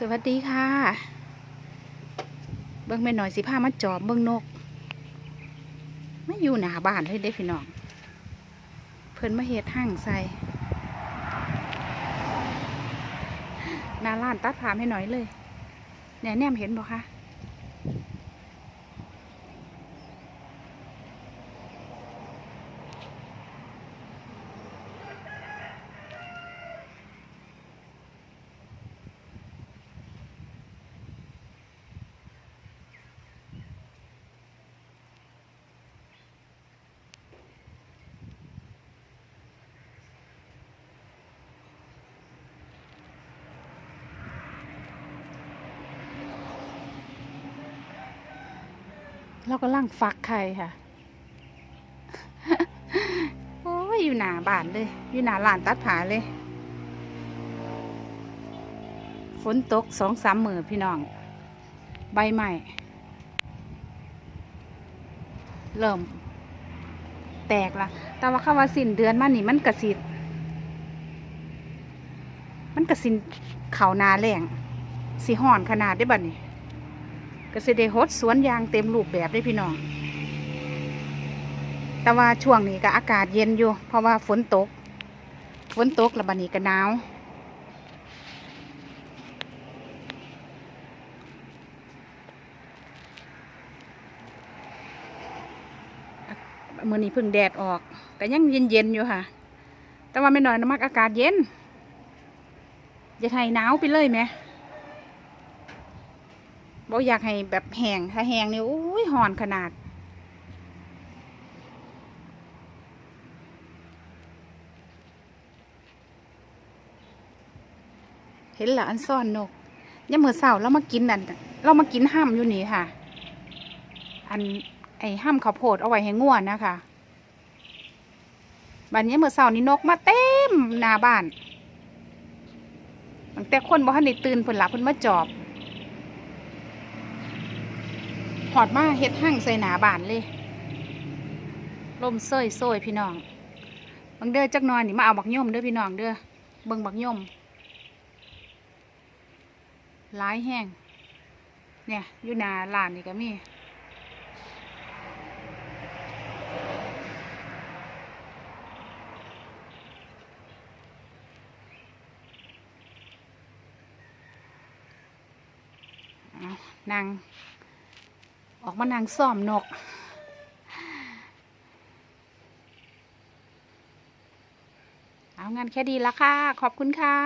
สวัสดีค่ะ เบิ้งแม่หน่อยสิผ้ามาจอบเบิ้งนก ไม่อยู่หนาบ้านเลยเด้พี่น้อง เพิ่นมาเห็ดห่างใส่นาล้านตัดผามให้หน่อยเลยเนี่ยแนมเห็นบ่คะ เราก็ล่างฟักไข่ค่ะ โอ้ย อยู่หนาบ้านเลย อยู่หนาร้านตัดผาเลย ฝนตกสองสามมือพี่น้อง ใบใหม่ เริ่ม แตกละ แต่ว่าคำว่าสิ้นเดือนมานี่มันกระสิมันกระสินเขานาแรงสีห่อนขนาดได้บัดนี้ ก็สิได้ฮดสวนยางเต็มรูปแบบได้พี่น้อง แต่ว่าช่วงนี้ก็อากาศเย็นอยู่ เพราะว่าฝนตก ฝนตกแล้วบันี้ก็หนาวมื่อนี้พิ่งแดดออกก็ยังเย็นเย็นๆอยู่ค่ะ แต่ว่าไม่น้อยนะมักอากาศเย็น จะให้หนาวไปเลยไหม บอกอยากให้แบบแห้งถ้าแห้งนี่อุ้ยหอนขนาด เห็นละอันซ่อนนกย่ามมือเสาเรามากินนั่นเรามากินห้ามอยู่นี่ค่ะ อันไอ้ห้ามข้าวโพดเอาไว้ให้ง่วนนะคะบัดนี้เมือเช้านี้นกมาเต็มหน้าบ้านตั้งแต่คนบ่ทันได้ตื่นเพิ่นละเพิ่นมาจอบ หอดมาเฮ็ดห้างใส่หนาบานเลยลมเซยโซยพี่น้องบางเด้อจักนอยนี่มาเอาบักย่มเด้อพี่น้องเด้อเบิ่งบักย่มหลายแห้งเนี่ยอยู่หนาร้านนี่ก็มีเอานาง ออกมานางซ่อมนก เอางานแค่ดีละค่ะ ขอบคุณค่ะ